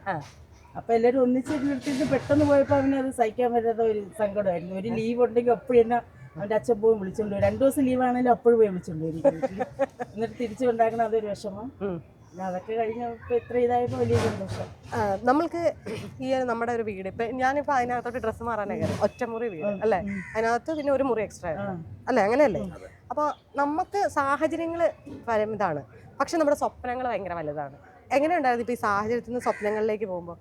അപ്പൊ എല്ലാവരും ഒന്നിച്ചിരുന്നിട്ട് പെട്ടെന്ന് പോയപ്പോ അവന് അത് സഹിക്കാൻ പറ്റാത്ത ഒരു സങ്കടമായിരുന്നു. ഒരു ലീവ് ഉണ്ടെങ്കിൽ അപ്പോഴും തന്നെ അവന്റെ അച്ഛൻ പോയി വിളിച്ചോണ്ട് വരും. രണ്ടു ദിവസം ലീവ് ആണെങ്കിലും അപ്പോഴും പോയി വിളിച്ചോണ്ട് വരും. എന്നിട്ട് തിരിച്ചു കൊണ്ടാക്കണ അതൊരു വിഷമം. അതൊക്കെ കഴിഞ്ഞപ്പോൾ ഇത്ര ഇതായപ്പോൾ വലിയ സന്തോഷം. നമ്മൾക്ക് ഈ നമ്മുടെ ഒരു വീട്. ഇപ്പൊ ഞാനിപ്പോ അതിനകത്തോട്ട് ഡ്രസ്സ് മാറാനേ കയറി ഒറ്റമുറി വീട് അല്ലേ. അതിനകത്ത് പിന്നെ ഒരു മുറി എക്സ്ട്രാ അല്ലെ അല്ലേ? അങ്ങനെയല്ലേ? അപ്പോൾ നമുക്ക് സാഹചര്യങ്ങൾ ഇതാണ്. പക്ഷെ നമ്മുടെ സ്വപ്നങ്ങൾ ഭയങ്കര വലുതാണ്. എങ്ങനെയുണ്ടായിരുന്നു ഇപ്പൊ ഈ സാഹചര്യത്തിൽ നിന്ന് സ്വപ്നങ്ങളിലേക്ക് പോകുമ്പോൾ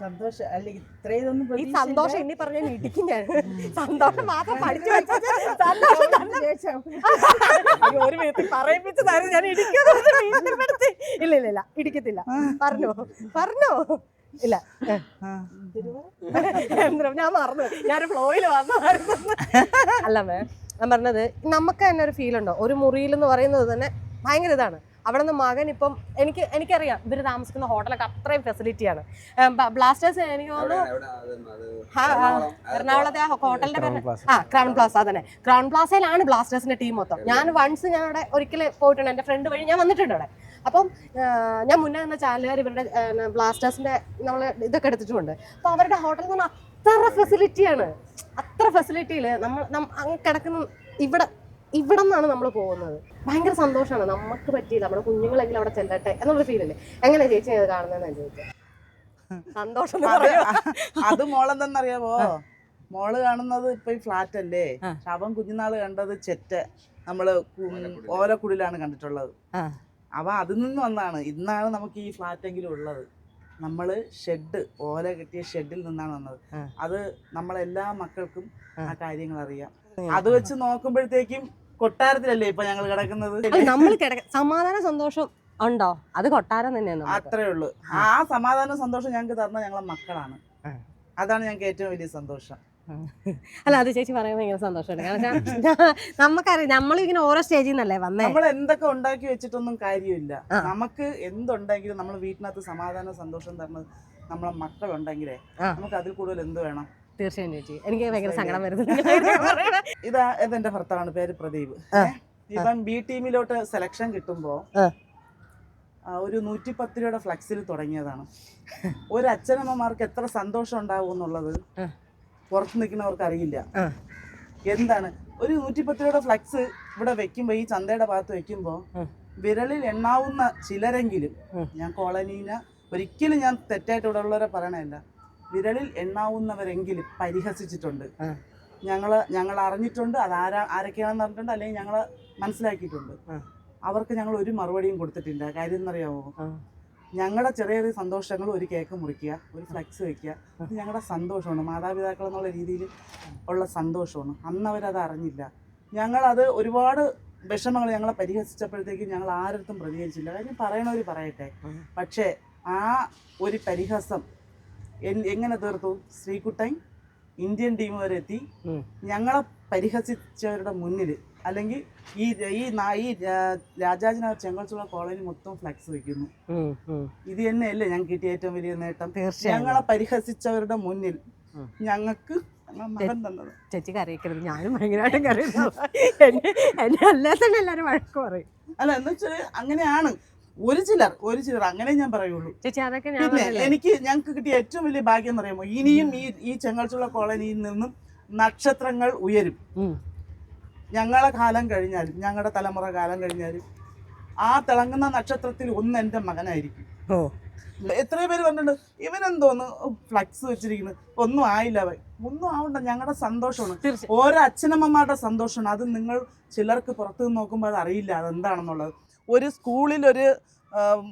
സന്തോഷം. അല്ലെങ്കിൽ ഇത്രയും ഈ സന്തോഷം ഇനി പറഞ്ഞ ഇടിക്കും ഞാൻ. സന്തോഷം മാത്രം പഠിച്ചു വെച്ചത് സന്തോഷം ഒരു വിധത്തിൽ പറയിപ്പിച്ചതായിരുന്നു. ഞാൻ ഇടിക്കുന്നത് ഇല്ല ഇല്ല ഇല്ല. ഇടിക്കത്തില്ല. പറഞ്ഞോ? പറഞ്ഞോ? ഇല്ല. ഞാൻ മറന്നു. ഞാൻ ഫ്ലോയിൽ വന്നായിരുന്നു അല്ല മേ ഞാൻ പറഞ്ഞത് നമുക്ക് തന്നെ ഒരു ഫീൽ ഉണ്ടോ? ഒരു മുറിയിൽ എന്ന് പറയുന്നത് തന്നെ ഭയങ്കര ഇതാണ്. അവിടെ നിന്ന് മകൻ ഇപ്പം എനിക്ക് എനിക്കറിയാം ഇവർ താമസിക്കുന്ന ഹോട്ടലൊക്കെ അത്രയും ഫെസിലിറ്റിയാണ്. ബ്ലാസ്റ്റേഴ്സ് എനിക്ക് തോന്നുന്നു എറണാകുളത്തെ ആ ഹോട്ടലിന്റെ പേര് ആ ക്രൗൺ പ്ലാസ തന്നെ ക്രൗൺ പ്ലാസയിലാണ് ബ്ലാസ്റ്റേഴ്സിന്റെ ടീം മൊത്തം. ഞാൻ വൺസ് ഞാൻ അവിടെ ഒരിക്കൽ പോയിട്ടുണ്ട്. എന്റെ ഫ്രണ്ട് വഴി ഞാൻ വന്നിട്ടുണ്ട് അവിടെ. അപ്പം ഞാൻ മുന്നേ നിന്ന ചാനലുകാർ ഇവരുടെ ബ്ലാസ്റ്റേഴ്സിന്റെ നമ്മൾ ഇതൊക്കെ എടുത്തിട്ടുണ്ട് അപ്പൊ അവരുടെ ഹോട്ടലിൽ നിന്ന് അത്ര ഫെസിലിറ്റിയാണ് അത്ര ഫെസിലിറ്റിയിൽ നമ്മൾ കിടക്കുന്ന ഇവിടെ ഇവിടെ നിന്നാണ് നമ്മൾ പോകുന്നത്. ഭയങ്കര സന്തോഷമാണ് നമുക്ക് പറ്റിയില്ല. നമ്മുടെ കുഞ്ഞുങ്ങളെങ്കിലും അവിടെ ചെല്ലട്ടെ എന്നുള്ള ഫീൽ അല്ലേ എങ്ങനെ ചേച്ചി അത് കാണുന്നതെന്ന് ചോദിച്ചത് സന്തോഷം അത് മോളെന്തെന്നറിയാവോ? മോൾ കാണുന്നത് ഇപ്പൊ ഈ ഫ്ലാറ്റ് അല്ലേ. അവൻ കുഞ്ഞുനാൾ കണ്ടത് ചെറ്റ. നമ്മൾ ഓലക്കുടിലാണ് കണ്ടിട്ടുള്ളത്. ആ. അവ അതിൽ നിന്ന് വന്നാണ്. ഇന്നാണ് നമുക്ക് ഈ ഫ്ലാറ്റ് എങ്കിലും ഉള്ളത്. നമ്മൾ ഷെഡ് ഓല കെട്ടിയ ഷെഡിൽ നിന്നാണ് വന്നത്. അത് നമ്മളെല്ലാ മക്കൾക്കും ആ. ആ കാര്യങ്ങൾ അറിയാം. അത് വെച്ച് നോക്കുമ്പോഴത്തേക്കും കൊട്ടാരത്തിലല്ലേ ഇപ്പൊ ഞങ്ങൾ കിടക്കുന്നത്? നമ്മൾ കിടക്ക സമാധാന സന്തോഷം ഉണ്ടോ? അത് കൊട്ടാരം തന്നെയാണ്. അത്രേ ഉള്ളൂ. ആ. സമാധാന സന്തോഷം ഞങ്ങൾക്ക് തന്ന ഞങ്ങളെ മക്കളാണ്. അതാണ് ഞങ്ങൾക്ക് ഏറ്റവും വലിയ സന്തോഷം. അല്ല അത് ചേച്ചി പറയുന്നത് ഭയങ്കര സന്തോഷമുണ്ട് കാരണം നമുക്കറിയാം നമ്മളിങ്ങനെ ഓരോ സ്റ്റേജിൽ നിന്നല്ലേ വന്നേ. നമ്മൾ എന്തൊക്കെ ഉണ്ടാക്കി വെച്ചിട്ടൊന്നും കാര്യമില്ല. നമുക്ക് എന്തുണ്ടെങ്കിലും നമ്മൾ വീട്ടിനകത്ത് സമാധാനം സന്തോഷം തരുന്നത് നമ്മളെ മക്കളുണ്ടെങ്കിലേ. നമുക്ക് അതിൽ കൂടുതൽ എന്ത് വേണം? തീർച്ചയായും ചേച്ചി. എനിക്ക് ഭയങ്കര സങ്കടം വരുന്നുണ്ട്. ഇതാ ഇതെന്റെ ഭർത്താവാണ് പേര് പ്രദീപ്. ഇപ്പം ബി ടീമിലോട്ട് സെലക്ഷൻ കിട്ടുമ്പോ ഒരു നൂറ്റി പത്ത് രൂപയുടെ ഫ്ലക്സിൽ തുടങ്ങിയതാണ്. ഒരു അച്ഛനമ്മമാർക്ക് എത്ര സന്തോഷം ഉണ്ടാവും എന്നുള്ളത്. പുറത്ത് നിൽക്കുന്നവർക്ക് അറിയില്ല. എന്താണ്? ഒരു നൂറ്റി പത്ത് രൂപയുടെ ഫ്ലക്സ് ഇവിടെ വെക്കുമ്പോ ഈ ചന്തയുടെ ഭാഗത്ത് വെക്കുമ്പോ. വിരലിൽ എണ്ണാവുന്ന ചിലരെങ്കിലും. ഞാൻ കോളനീന ഒരിക്കലും ഞാൻ തെറ്റായിട്ട് ഇവിടെ ഉള്ളവരെ പറയണല്ല വിരലിൽ എണ്ണാവുന്നവരെങ്കിലും പരിഹസിച്ചിട്ടുണ്ട്. ഞങ്ങൾ ഞങ്ങൾ ഞങ്ങൾ അറിഞ്ഞിട്ടുണ്ട് അത് ആരാ ആരൊക്കെയാണെന്ന് അറിഞ്ഞിട്ടുണ്ട് അല്ലെങ്കിൽ ഞങ്ങൾ മനസ്സിലാക്കിയിട്ടുണ്ട്. അവർക്ക് ഞങ്ങൾ ഒരു മറുപടിയും കൊടുത്തിട്ടില്ല. കാര്യം എന്നറിയാമോ ഞങ്ങളുടെ ചെറിയ ചെറിയ സന്തോഷങ്ങൾ ഒരു കേക്ക് മുറിക്കുക ഒരു ഫ്ലെക്സ് വെക്കുക. അത് ഞങ്ങളുടെ സന്തോഷമാണ്. മാതാപിതാക്കൾ എന്നുള്ള രീതിയിൽ ഉള്ള സന്തോഷമാണ്. അന്ന് അവരത് അറിഞ്ഞില്ല. ഞങ്ങളത് ഒരുപാട് വിഷമങ്ങൾ ഞങ്ങളെ പരിഹസിച്ചപ്പോഴത്തേക്കും ഞങ്ങൾ ആരടുത്തും പ്രതികരിച്ചില്ല. കാര്യം പറയണവർ പറയട്ടെ. പക്ഷേ ആ ഒരു പരിഹാസം എങ്ങനെ തീർത്തു? ശ്രീകുട്ടൻ ഇന്ത്യൻ ടീം വരെ എത്തി. ഞങ്ങളെ പരിഹസിച്ചവരുടെ മുന്നിൽ അല്ലെങ്കിൽ ഈ ഈ ഈ രാജാജിനഗർ ചെങ്കൽച്ചുള്ള കോളനി മൊത്തം ഫ്ലക്സ് വെക്കുന്നു. ഇത് തന്നെയല്ലേ ഞങ്ങൾക്ക് കിട്ടിയ ഏറ്റവും വലിയ നേട്ടം. തീർച്ചയായും. ഞങ്ങളെ പരിഹസിച്ചവരുടെ മുന്നിൽ ഞങ്ങൾക്ക് ചേച്ചി കറിയിക്കരുത് ഞാനും ഭയങ്കരമായിട്ടും കറിയുന്നു എന്നെ എന്നെ അല്ലാതെ തന്നെ എല്ലാവരും വഴക്ക് പറയും. അല്ല എന്ന് വെച്ചാൽ അങ്ങനെയാണ്. ഒരു ചിലർ ഒരു ചിലർ അങ്ങനെ ഞാൻ പറയുള്ളൂ. പിന്നെ എനിക്ക് ഞങ്ങൾക്ക് കിട്ടിയ ഏറ്റവും വലിയ ഭാഗ്യം എന്ന് പറയുമ്പോൾ ഇനിയും ഈ ഈ ചെങ്ങൽച്ചുള്ള കോളനിയിൽ നിന്നും നക്ഷത്രങ്ങൾ ഉയരും. ഞങ്ങളെ കാലം കഴിഞ്ഞാലും ഞങ്ങളുടെ തലമുറ കാലം കഴിഞ്ഞാലും ആ തിളങ്ങുന്ന നക്ഷത്രത്തിൽ ഒന്ന് എന്റെ മകനായിരിക്കും. എത്രയോ പേര് പറഞ്ഞിട്ടുണ്ട് ഇവനെന്തോന്ന് ഫ്ലക്സ് വെച്ചിരിക്കുന്നു ഒന്നും ആയില്ല ഒന്നും ആവണ്ട ഞങ്ങളുടെ സന്തോഷമാണ്. ഓരോ അച്ഛനമ്മമാരുടെ സന്തോഷമാണ്. അത് നിങ്ങൾ ചിലർക്ക് പുറത്തു നിന്ന് നോക്കുമ്പോൾ അത് അറിയില്ല അതെന്താണെന്നുള്ളത്. ഒരു സ്കൂളിൽ ഒരു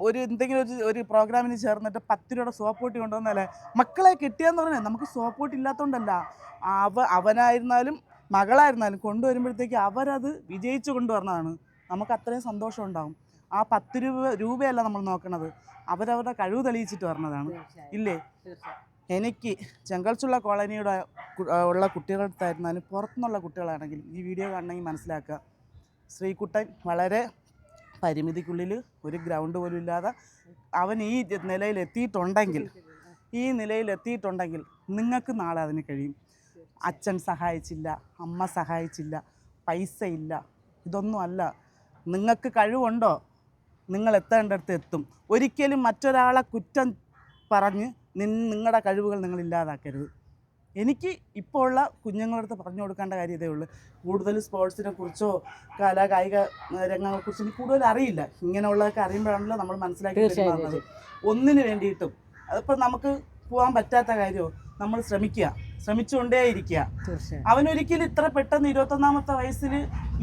ഒരു എന്തെങ്കിലും ഒരു ഒരു പ്രോഗ്രാമിന് ചേർന്നിട്ട് പത്ത് രൂപയുടെ സോപ്പ് പൊട്ടി കൊണ്ടുവന്നല്ലേ മക്കളെ കിട്ടിയെന്ന് പറഞ്ഞാൽ നമുക്ക് സോപ്പ് പൊട്ടി ഇല്ലാത്തതുകൊണ്ടല്ല അവ അവനായിരുന്നാലും മകളായിരുന്നാലും കൊണ്ടുവരുമ്പോഴത്തേക്ക് അവരത് വിജയിച്ച് കൊണ്ടുവരണതാണ്. നമുക്ക് അത്രയും സന്തോഷം ഉണ്ടാകും ആ പത്ത് രൂപ രൂപയല്ല നമ്മൾ നോക്കണത്. അവരവരുടെ കഴിവ് തെളിയിച്ചിട്ട് വരണതാണ്. ഇല്ലേ? എനിക്ക് ചെങ്കൽച്ചുള്ള കോളനിയുടെ ഉള്ള കുട്ടികളുടെ അടുത്തായിരുന്നാലും പുറത്തുനിന്നുള്ള കുട്ടികളാണെങ്കിലും ഈ വീഡിയോ കാണണമെങ്കിൽ മനസ്സിലാക്കുക. ശ്രീകുട്ടൻ വളരെ പരിമിതിക്കുള്ളിൽ ഒരു ഗ്രൗണ്ട് പോലും ഇല്ലാതെ അവൻ ഈ നിലയിൽ എത്തിയിട്ടുണ്ടെങ്കിൽ ഈ നിലയിൽ എത്തിയിട്ടുണ്ടെങ്കിൽ നിങ്ങൾക്ക് നാളെ അതിന് കഴിയും. അച്ഛൻ സഹായിച്ചില്ല അമ്മ സഹായിച്ചില്ല പൈസ ഇല്ല ഇതൊന്നും അല്ല. നിങ്ങൾക്ക് കഴിവുണ്ടോ? നിങ്ങൾ എത്തേണ്ടടുത്ത് എത്തും. ഒരിക്കലും മറ്റൊരാളെ കുറ്റം പറഞ്ഞ് നിങ്ങളുടെ കഴിവുകൾ നിങ്ങൾ ഇല്ലാതാക്കരുത്. എനിക്ക് ഇപ്പോൾ ഉള്ള കുഞ്ഞുങ്ങളടുത്ത് പറഞ്ഞു കൊടുക്കേണ്ട കാര്യം ഇതേ ഉള്ളൂ. കൂടുതൽ സ്പോർട്സിനെ കുറിച്ചോ കലാ കായിക രംഗങ്ങളെ കുറിച്ച് എനിക്ക് കൂടുതൽ അറിയില്ല. ഇങ്ങനെയുള്ളതൊക്കെ അറിയുമ്പോഴാണല്ലോ നമ്മൾ മനസ്സിലാക്കി വരുന്നത് ഒന്നിനു വേണ്ടിയിട്ടും അതിപ്പോൾ നമുക്ക് പോകാൻ പറ്റാത്ത കാര്യമോ നമ്മൾ ശ്രമിക്കുക ശ്രമിച്ചുകൊണ്ടേ ഇരിക്കുക അവനൊരിക്കലും ഇത്ര പെട്ടെന്ന് ഇരുപത്തൊന്നാമത്തെ വയസ്സിൽ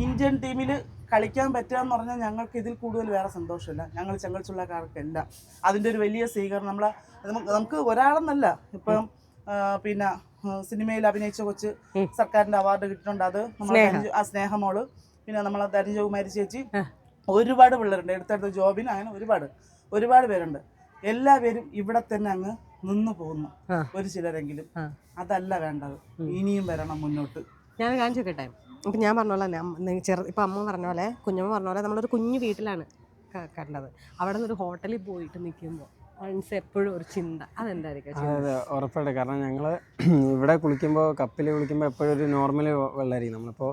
ഇന്ത്യൻ ടീമിൽ കളിക്കാൻ പറ്റുക എന്ന് പറഞ്ഞാൽ ഞങ്ങൾക്ക് ഇതിൽ കൂടുതൽ വേറെ സന്തോഷമില്ല. ഞങ്ങൾ ചെങ്കൽച്ചുള്ളക്കാർക്കല്ല. അതിന്റെ ഒരു വലിയ സ്വീകരണം നമ്മളെ നമുക്ക് ഒരാളെന്നല്ല. ഇപ്പം പിന്നെ സിനിമയിൽ അഭിനയിച്ച കൊച്ച് സർക്കാരിന്റെ അവാർഡ് കിട്ടിയിട്ടുണ്ട് അത് നമ്മളെ സ്നേഹമോൾ. പിന്നെ നമ്മളെ ധനഞ്ജകുമാരി ചേച്ചി. ഒരുപാട് പിള്ളേരുണ്ട്. എടുത്തടുത്ത് ജോബിന് അങ്ങനെ ഒരുപാട്. ഒരുപാട് പേരുണ്ട്. എല്ലാവരും ഇവിടെ തന്നെ അങ്ങ് നിന്നു പോകുന്നു. ഒരു ചിലരെങ്കിലും. അതല്ല വേണ്ടത്. ഇനിയും വരണം മുന്നോട്ട്. ഞാൻ കാണിച്ചു കേട്ടെ ഇപ്പം ഞാൻ പറഞ്ഞ പോലെ തന്നെ ചെറു ഇപ്പം അമ്മ പറഞ്ഞ പോലെ കുഞ്ഞമ്മ പറഞ്ഞ പോലെ നമ്മളൊരു കുഞ്ഞു വീട്ടിലാണ് കണ്ടത് അവിടെ നിന്ന് ഒരു ഹോട്ടലിൽ പോയിട്ട് നിൽക്കുമ്പോൾ മനസ്സ് എപ്പോഴും ഒരു ചിന്ത. അതെന്തായിരിക്കും അതെ ഉറപ്പായിട്ട്. കാരണം ഞങ്ങൾ ഇവിടെ കുളിക്കുമ്പോൾ കപ്പിൽ കുളിക്കുമ്പോൾ എപ്പോഴും ഒരു നോർമൽ വെള്ളമായിരിക്കും നമ്മളിപ്പോൾ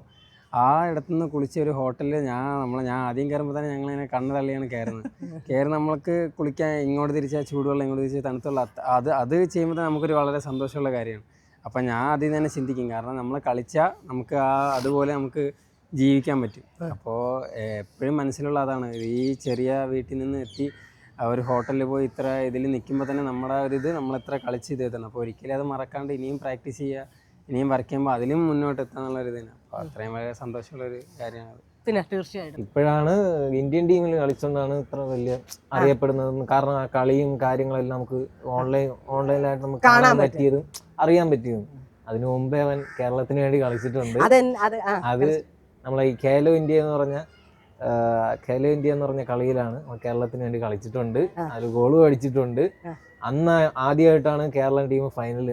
ആ ഇടത്തുനിന്ന് കുളിച്ച ഒരു ഹോട്ടലിൽ ഞാൻ നമ്മൾ ഞാൻ ആദ്യം കയറുമ്പോൾ തന്നെ ഞങ്ങളിങ്ങനെ കണ്ണ് തള്ളിയാണ് കയറുന്നത് കയറി നമ്മൾക്ക് കുളിക്കാൻ ഇങ്ങോട്ട് തിരിച്ചാൽ ചൂടുവെള്ളം ഇങ്ങോട്ട് തിരിച്ച് തണുത്തുള്ള അത് അത് ചെയ്യുമ്പോൾ തന്നെ നമുക്കൊരു വളരെ സന്തോഷമുള്ള കാര്യമാണ്. അപ്പം ഞാൻ ആദ്യം തന്നെ ചിന്തിക്കും. കാരണം നമ്മൾ കളിച്ചാൽ നമുക്ക് ആ അതുപോലെ നമുക്ക് ജീവിക്കാൻ പറ്റും. അപ്പോൾ എപ്പോഴും മനസ്സിലുള്ള അതാണ്. ഈ ചെറിയ വീട്ടിൽ നിന്ന് എത്തി ആ ഒരു ഹോട്ടലിൽ പോയി ഇത്ര ഇതിൽ നിൽക്കുമ്പോൾ തന്നെ നമ്മുടെ ഒരു ഇത് നമ്മൾ എത്ര കളിച്ച് ഇത് എത്തണം അപ്പോൾ ഒരിക്കലും അത് മറക്കാണ്ട് ഇനിയും പ്രാക്ടീസ് ചെയ്യുക ഇനിയും വർക്ക് ചെയ്യുമ്പോൾ അതിലും മുന്നോട്ട് എത്താന്നുള്ള ഒരു ഇതിന് അപ്പോൾ അത്രയും വളരെ സന്തോഷമുള്ളൊരു കാര്യമാണ് പിന്നെ തീർച്ചയായിട്ടും. ഇപ്പോഴാണ് ഇന്ത്യൻ ടീമിൽ കളിച്ചുകൊണ്ടാണ് ഇത്ര വലിയ അറിയപ്പെടുന്നത് കാരണം ആ കളിയും കാര്യങ്ങളെല്ലാം നമുക്ക് ഓൺലൈൻ ഓൺലൈനായിട്ട് നമുക്ക് കാണാൻ പറ്റിയതും അറിയാൻ പറ്റിയതും. അതിനു മുമ്പേ അവൻ കേരളത്തിന് വേണ്ടി കളിച്ചിട്ടുണ്ട്. അത് നമ്മളെ ഈ ഖേലോ ഇന്ത്യ എന്ന് പറഞ്ഞ ഖേലോ ഇന്ത്യ എന്ന് പറഞ്ഞ കളിയിലാണ്. കേരളത്തിന് വേണ്ടി കളിച്ചിട്ടുണ്ട്. അതിൽ ഗോൾ അടിച്ചിട്ടുണ്ട്. അന്ന് ആദ്യമായിട്ടാണ് കേരള ടീം ഫൈനലിൽ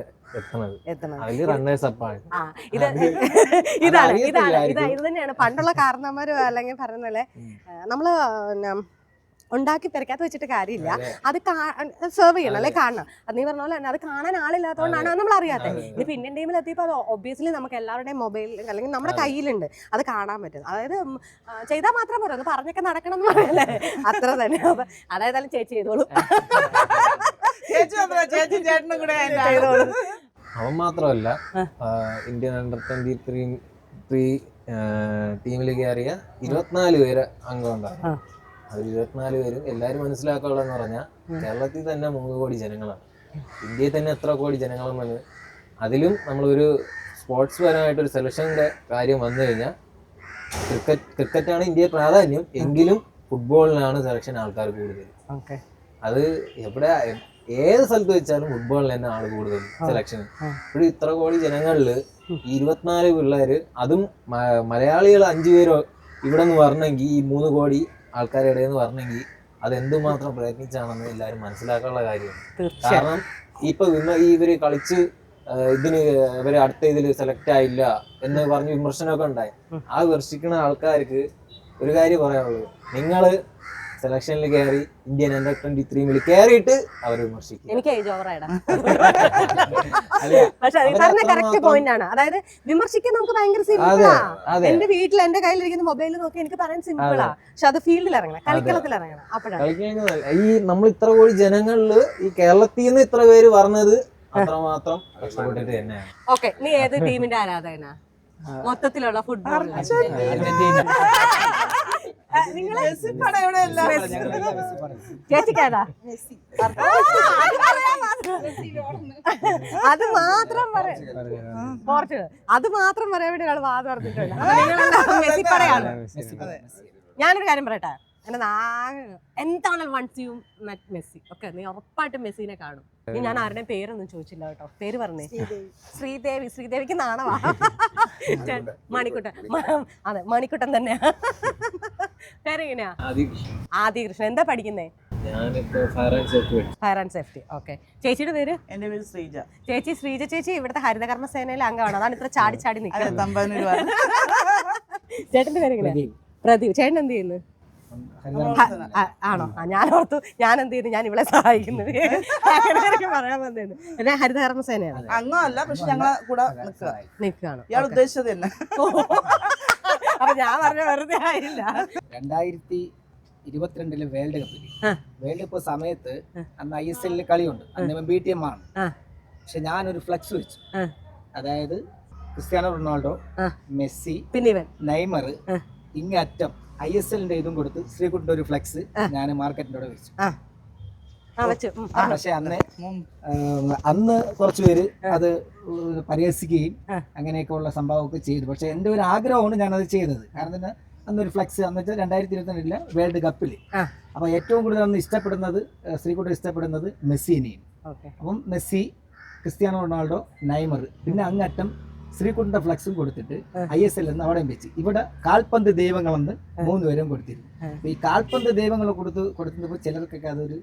ഇതാണ് ഇതാണ് ഇത് തന്നെയാണ്. പണ്ടുള്ള കാരണന്മാര് അല്ലെങ്കിൽ പറയുന്ന നമ്മൾ ഉണ്ടാക്കി തിരക്കാത്ത വെച്ചിട്ട് കാര്യമില്ല. അത്. സെർവ് ചെയ്യണം അല്ലെ? കാണണം. അത് നീ പറഞ്ഞ പോലെ തന്നെ അത് കാണാൻ ആളില്ലാത്തതുകൊണ്ടാണ് നമ്മൾ അറിയാത്തത്. ഇനി ഇത് ടൈമിൽ ടീമിൽ എത്തിയപ്പോൾ അത് ഒബ്വിയസ്ലി നമുക്ക് എല്ലാവരുടെയും മൊബൈൽ അല്ലെങ്കിൽ നമ്മുടെ കയ്യിലുണ്ട്. അത് കാണാൻ പറ്റും. അതായത് ചെയ്താൽ മാത്രം പോരാ. ഒന്ന് പറഞ്ഞൊക്കെ നടക്കണം എന്ന് പറയല്ലേ? അത്ര തന്നെ. അപ്പൊ അതായത് ചേച്ചി ചെയ്തോളൂ. ചേച്ചി? ചേട്ടനും കൂടെ ചെയ്തോളൂ. അവൻ മാത്രമല്ല Indian under twenty three three ടീമിൽ കയറിയ ഇരുപത്തിനാല് പേര് അംഗമുണ്ടായിരുന്നു ആ. അതിൽ ഇരുപത്തിനാല് പേരും എല്ലാവരും മനസ്സിലാക്കാനുള്ളതെന്ന് പറഞ്ഞാൽ കേരളത്തിൽ തന്നെ മൂന്ന് കോടി ജനങ്ങളാണ്. ഇന്ത്യയിൽ തന്നെ എത്ര കോടി ജനങ്ങളെന്നത് അതിലും നമ്മളൊരു സ്പോർട്സ് പരമായിട്ട് ഒരു സെലക്ഷന്റെ കാര്യം വന്നു കഴിഞ്ഞാൽ ക്രിക്കറ്റ് ക്രിക്കറ്റാണ് ഇന്ത്യയിൽ പ്രാധാന്യം. എങ്കിലും ഫുട്ബോളിനാണ് സെലക്ഷൻ ആൾക്കാർ കൂടുതൽ. അത് എവിടെ ഏത് സ്ഥലത്ത് വെച്ചാലും ഫുട്ബോളിൽ തന്നെ ആൾ കൂടുതൽ സെലക്ഷൻ ഇപ്പോഴും ഇത്ര കോടി ജനങ്ങളിൽ ഈ ഇരുപത്തിനാല് പിള്ളേർ അതും മലയാളികൾ അഞ്ചു പേരോ ഇവിടെ നിന്ന് വരണമെങ്കിൽ ഈ മൂന്ന് കോടി ആൾക്കാരുടെ ഇടയിൽ നിന്ന് വരണമെങ്കിൽ അത് എന്തുമാത്രം പ്രയത്നിച്ചാണെന്ന് എല്ലാവരും മനസ്സിലാക്കാനുള്ള കാര്യം. കാരണം ഇപ്പൊ ഇന്ന് ഈ ഇവർ കളിച്ച് ഇതിന് ഇവർ അടുത്ത ഇതിൽ സെലക്ട് ആയില്ല എന്ന് പറഞ്ഞ് വിമർശനമൊക്കെ ഉണ്ടായി. ആ വിമർശിക്കുന്ന ആൾക്കാർക്ക് ഒരു കാര്യം പറയാനുള്ളൂ നിങ്ങൾ സെലക്ഷനിൽ കയറി ഇന്ത്യൻ അണ്ടർ ട്വന്റി ത്രീമിൽ കയറിയിട്ട് അവർ വിമർശിക്കും. എനിക്ക് ഏജ് ഓവറായിടാ പക്ഷെ കറക്റ്റ് പോയിന്റ് ആണ്. അതായത് വിമർശിക്കാൻ നമുക്ക് ഭയങ്കര സിമ്പിളാ എന്റെ വീട്ടിൽ എന്റെ കയ്യിലിരിക്കുന്ന മൊബൈൽ നോക്കി എനിക്ക് പറയാൻ സിമ്പിളാ പക്ഷെ അത് ഫീൽഡിൽ ഇറങ്ങണം. കളിക്കളത്തിൽ ഇറങ്ങണം. അപ്പോഴാണ്. ഈ നമ്മൾ ഇത്ര കോടി ജനങ്ങളിൽ ഈ കേരളത്തിൽ നിന്ന് ഇത്ര പേര് പറഞ്ഞത് അത്രമാത്രം കഷ്ടപ്പെട്ടിട്ട് തന്നെയാണ്. ഓക്കെ നീ ഏത് ടീമിന്റെ ആരാധകനാ? മൊത്തത്തിലുള്ള ഫുട്ബോൾ അർജന്റീന നിങ്ങൾ മെസ്സി പടം ഇവിടെ അല്ല. ചേച്ചിക്കേതാ അത് മാത്രം പറയാം. പോർച്ചുഗൽ അത് മാത്രം പറയാൻ വേണ്ടി ഒരാൾ വാദം പറഞ്ഞിട്ടുണ്ട് ഞാനൊരു കാര്യം പറയട്ടെ? എന്റെ നാഗ എന്താണ് once you met Messi? Okay നീ ഉറപ്പായിട്ടും മെസ്സിനെ കാണും. ഇനി ഞാൻ ആരുടെയും പേരൊന്നും ചോദിച്ചില്ല കേട്ടോ. പേര് പറഞ്ഞേ. ശ്രീദേവി. ശ്രീദേവിക്ക് നാണവാ. മണിക്കുട്ടൻ. മ- അതെ മണിക്കുട്ടൻ തന്നെയാ. പേരെങ്ങനെയാ? ആദി കൃഷ്ണൻ എന്താ പഠിക്കുന്നേ? ഞാനിപ്പോ fire and safety fire and safety okay ചേച്ചിയുടെ പേര്? എന്റെ പേര് ശ്രീജ. ചേച്ചി ശ്രീജ ചേച്ചി ഇവിടുത്തെ ഹരിതകർമ്മ സേനയിലെ അംഗമാണ്. അതാണ് ഇത്ര ചാടി ചാടി അതെ നിൽക്കുന്നത് തമ്പാനൂർ ചേട്ടന്റെ പേര് എങ്ങനെയാ? പ്രദീപ്. ചേട്ടൻ എന്ത് ചെയ്യുന്നു? ആണോ? ആ ഞാൻ ഓർത്തു ഞാൻ എന്ത് ചെയ്യുന്നു ഞാൻ ഇവളെ സഹായിക്കുന്നു അങ്ങനെ എനിക്ക് പറയാൻ വന്നേന്ന്. എന്നെ ഹരിതകർമ്മ സേനയാണ്. അങ്ങല്ല പക്ഷെ ഞങ്ങളെ കൂടെ നിൽക്കുക നിൽക്കുകയാണ്. ഇയാൾ ഉദ്ദേശിച്ചത് തന്നെ. അപ്പൊ ഞാൻ പറഞ്ഞ വെറുതെ ആയില്ല. രണ്ടായിരത്തി ഇരുപത്തിരണ്ടിലെ വേൾഡ് കപ്പിൽ വേൾഡ് കപ്പ് സമയത്ത് അന്ന് ഐ എസ് എല്ലിൽ കളിയുണ്ട്. അന്ന് ബി ടി എം ആണ്. പക്ഷെ ഞാനൊരു ഫ്ലക്സ് വെച്ചു. അതായത് ക്രിസ്ത്യാനോ റൊണാൾഡോ മെസ്സി പിന്നെ ഇവൻ. നെയ്മർ. ഇങ്ങറ്റം ഐ എസ് എല്ലിന്റെ ഇതും കൊടുത്ത് ശ്രീകുട്ടിന്റെ ഒരു ഫ്ലെക്സ് ഞാൻ മാർക്കറ്റിന്റെ അവിടെ വെച്ചു. പക്ഷെ അന്ന്. അന്ന് കുറച്ച് പേര് അത് പരിഹസിക്കുകയും. അങ്ങനെയൊക്കെ ഉള്ള സംഭവമൊക്കെ ചെയ്തു. പക്ഷെ എന്റെ ഒരു ആഗ്രഹമാണ് ഞാൻ അത് ചെയ്തത്. കാരണം തന്നെ അന്നൊരു ഫ്ലെക്സ് അന്ന് വെച്ചാൽ രണ്ടായിരത്തി ഇരുപത്തിരണ്ടിലെ വേൾഡ് കപ്പിൽ അപ്പൊ ഏറ്റവും കൂടുതൽ അന്ന് ഇഷ്ടപ്പെടുന്നത് ശ്രീകുട്ടൻ ഇഷ്ടപ്പെടുന്നത് മെസ്സിനെയും. അപ്പം മെസ്സി ക്രിസ്ത്യാനോ റൊണാൾഡോ നൈമർ പിന്നെ അങ്ങറ്റം ശ്രീകുട്ടന്റെ ഫ്ലക്സും കൊടുത്തിട്ട്. ഐ എസ് എൽ എന്ന് അവിടെയും വെച്ച്. ഇവിടെ കാൽപന്ത് ദൈവങ്ങളെന്ന് മൂന്നുപേരും കൊടുത്തിരുന്നു. ആ. അപ്പൊ ഈ കാൽപന്ത് ദൈവങ്ങൾ കൊടുത്ത് കൊടുത്തപ്പോൾ ചിലർക്കൊക്കെ അതൊരു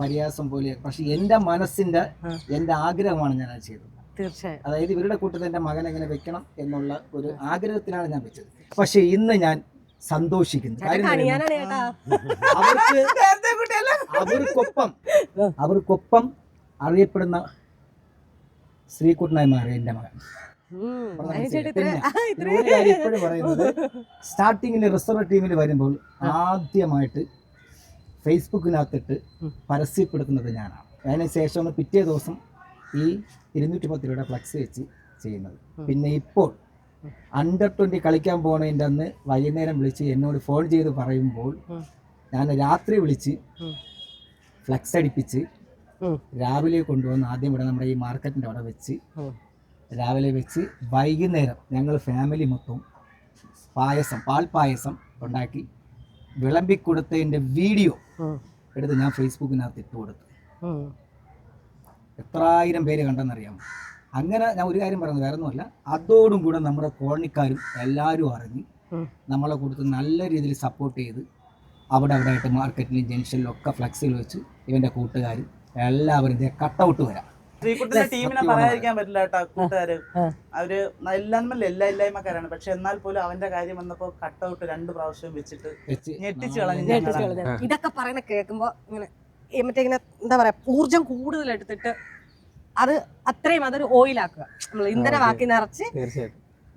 പരിഹാസം പോലെ പക്ഷെ എന്റെ മനസ്സിന്റെ എന്റെ എന്റെ ആഗ്രഹമാണ് ഞാൻ അത് ചെയ്തത്. തീർച്ചയായും. അതായത് ഇവരുടെ കൂട്ടത്തിൽ എന്റെ മകൻ എങ്ങനെ വെക്കണം എന്നുള്ള ഒരു ആഗ്രഹത്തിനാണ് ഞാൻ വെച്ചത്. പക്ഷെ ഇന്ന് ഞാൻ സന്തോഷിക്കുന്നു. അവർക്ക് അവർക്കൊപ്പം അവർക്കൊപ്പം അറിയപ്പെടുന്ന ശ്രീകുട്ടനായി മാറി എന്റെ മകൻ. ഇപ്പോഴും പറയുന്നത് സ്റ്റാർട്ടിങ്ങിൽ റിസർവ് ടീമിൽ വരുമ്പോൾ ആദ്യമായിട്ട് ഫേസ്ബുക്കിനകത്തിട്ട്. പരസ്യപ്പെടുത്തുന്നത് ഞാനാണ്. അതിന് ശേഷമാണ് പിറ്റേ ദിവസം ഈ ഇരുന്നൂറ്റി പത്ത് രൂപയുടെ ഫ്ലക്സ് വെച്ച് ചെയ്യുന്നത്. പിന്നെ ഇപ്പോൾ അണ്ടർ ട്വന്റി കളിക്കാൻ പോണതിന്റെ അന്ന് വൈകുന്നേരം വിളിച്ച് എന്നോട് ഫോൺ ചെയ്ത് പറയുമ്പോൾ ഞാൻ രാത്രി വിളിച്ച് ഫ്ലക്സ് അടിപ്പിച്ച് രാവിലെ കൊണ്ടുവന്ന് ആദ്യം ഇവിടെ നമ്മുടെ ഈ മാർക്കറ്റിന്റെ അവിടെ വെച്ച്. രാവിലെ വെച്ച് വൈകുന്നേരം ഞങ്ങൾ ഫാമിലി മൊത്തം പായസം പാൽ പായസം ഉണ്ടാക്കി വിളമ്പി കൊടുത്തതിന്റെ വീഡിയോ എടുത്ത് ഞാൻ ഫേസ്ബുക്കിനകത്ത് ഇട്ട് കൊടുത്തു. എത്രായിരം പേര് കണ്ടെന്നറിയാം അങ്ങനെ ഞാൻ ഒരു കാര്യം പറയുന്നത് വേറെ ഒന്നുമല്ല അതോടും കൂടെ നമ്മുടെ കോളനിക്കാരും എല്ലാവരും അറിഞ്ഞ് നമ്മളെ കൊടുത്ത് നല്ല രീതിയിൽ സപ്പോർട്ട് ചെയ്ത് അവിടെ അവിടെ ആയിട്ട് മാർക്കറ്റിലും ജംഗ്ഷനിലും ഒക്കെ ഫ്ലെക്സിൽ വെച്ച് ഇവന്റെ കൂട്ടുകാരും എല്ലാവരും കട്ടൗട്ട് വരാം. ശ്രീകുട്ടന്റെ ടീമിനെ പറയാതിരിക്കാൻ പറ്റില്ല കേട്ടോ കൂട്ടുകാര്. അവർ എല്ലാന്നല്ല എല്ലാ ഇല്ലായ്മക്കാരാണ്. പക്ഷെ എന്നാൽ പോലും അവന്റെ കാര്യം വന്നപ്പോ കട്ട് ഔട്ട് രണ്ട് പ്രാവശ്യം വെച്ചിട്ട് ഞെട്ടിച്ചു കളഞ്ഞു. ഇതൊക്കെ പറയുന്ന കേൾക്കുമ്പോ ഇങ്ങനെ മറ്റേ ഇങ്ങനെ എന്താ പറയാ ഊർജം കൂടുതൽ എടുത്തിട്ട് അത് അത്രയും അതൊരു ഓയിലാക്കുക നമ്മൾ ഇന്ധനമാക്കി നിറച്ച്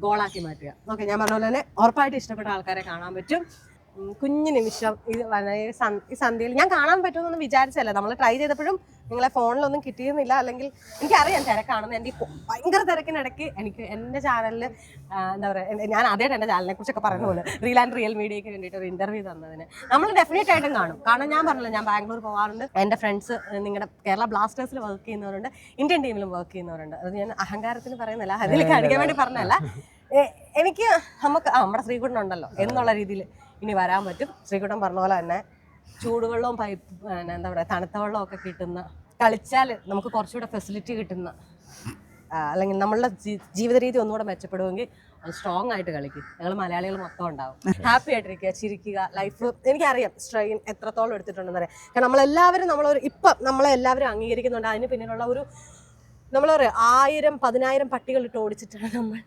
ഗോളാക്കി മാറ്റുക. ഓക്കെ ഞാൻ പറഞ്ഞ പോലെ തന്നെ ഉറപ്പായിട്ട് ഇഷ്ടപ്പെട്ട ആൾക്കാരെ കാണാൻ പറ്റും. കുഞ്ഞു നിമിഷം ഇത് ഈ സന്ധ്യയിൽ ഞാൻ കാണാൻ പറ്റുമെന്നൊന്നും വിചാരിച്ചല്ല നമ്മൾ ട്രൈ ചെയ്തപ്പോഴും നിങ്ങളെ ഫോണിലൊന്നും കിട്ടിയിരുന്നില്ല. അല്ലെങ്കിൽ എനിക്കറിയാം തിരക്കാണെന്ന്. എന്റെ ഈ ഭയങ്കര തിരക്കിനിടയ്ക്ക് എനിക്ക് എന്റെ ചാനലിൽ എന്താ പറയുക ഞാൻ ആദ്യമായിട്ട് എന്റെ ചാനലിനെ കുറിച്ചൊക്കെ പറയുന്ന പോലെ റിയൽ ആൻഡ് റിയൽ മീഡിയയ്ക്ക് വേണ്ടിയിട്ട് ഒരു ഇന്റർവ്യൂ തന്നതിന്. നമ്മൾ ഡെഫിനറ്റ് ആയിട്ടും കാണും. കാരണം ഞാൻ പറഞ്ഞല്ലോ ഞാൻ ബാംഗ്ലൂർ പോകാറുണ്ട് എന്റെ ഫ്രണ്ട്സ് നിങ്ങളുടെ കേരള ബ്ലാസ്റ്റേഴ്സിൽ വർക്ക് ചെയ്യുന്നവരുണ്ട്. ഇന്ത്യൻ ടീമിലും വർക്ക് ചെയ്യുന്നവരുണ്ട്. അത് ഞാൻ അഹങ്കാരത്തിന് പറയുന്നില്ല അതിൽ കാണിക്കാൻ വേണ്ടി പറഞ്ഞല്ല എനിക്ക് നമുക്ക് ആ നമ്മുടെ ശ്രീകുട്ടനുണ്ടല്ലോ എന്നുള്ള രീതിയിൽ ഇനി വരാൻ പറ്റും. ശ്രീകുട്ടൻ പറഞ്ഞ പോലെ തന്നെ ചൂടുവെള്ളവും പൈപ്പ് എന്താ പറയുക തണുത്ത വെള്ളവും ഒക്കെ കിട്ടുന്ന കളിച്ചാൽ നമുക്ക് കുറച്ചുകൂടെ ഫെസിലിറ്റി കിട്ടുന്ന അല്ലെങ്കിൽ നമ്മളുടെ ജീവിത രീതി ഒന്നുകൂടെ മെച്ചപ്പെടുമെങ്കിൽ സ്ട്രോങ് ആയിട്ട് കളിക്കും. ഞങ്ങൾ മലയാളികൾ മൊത്തം ഉണ്ടാവും. ഹാപ്പി ആയിട്ടിരിക്കുക ചിരിക്കുക ലൈഫ് എനിക്കറിയാം സ്ട്രെയിൻ എത്രത്തോളം എടുത്തിട്ടുണ്ടെന്ന് അറിയാം. കാരണം നമ്മളെല്ലാവരും നമ്മളൊരു ഇപ്പം നമ്മളെല്ലാവരും അംഗീകരിക്കുന്നുണ്ട്. അതിന് പിന്നിലുള്ള ഒരു നമ്മൾ പറയാം ആയിരം പതിനായിരം പട്ടികൾ ഇട്ട് ഓടിച്ചിട്ടാണ് നമ്മൾ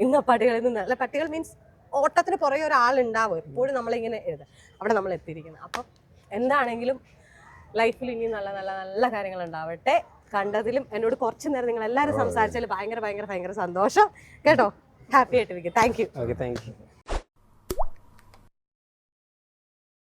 ഇന്ന് പട്ടികളിൽ നിന്ന് അല്ല പട്ടികൾ മീൻസ് ഓട്ടത്തിന് പുറകെ ഒരാളുണ്ടാവും എപ്പോഴും നമ്മളിങ്ങനെ എഴുതുക അവിടെ നമ്മൾ എത്തിയിരിക്കുന്നത് അപ്പം എന്താണെങ്കിലും ലൈഫിൽ ഇനി നല്ല നല്ല നല്ല കാര്യങ്ങൾ ഉണ്ടാവട്ടെ. കണ്ടതിലും എന്നോട് കുറച്ച് നേരം നിങ്ങൾ എല്ലാവരും സംസാരിച്ചാൽ ഭയങ്കര ഭയങ്കര ഭയങ്കര സന്തോഷം. കേട്ടോ? ഹാപ്പി ആയിട്ടിരിക്കും thank you okay thank you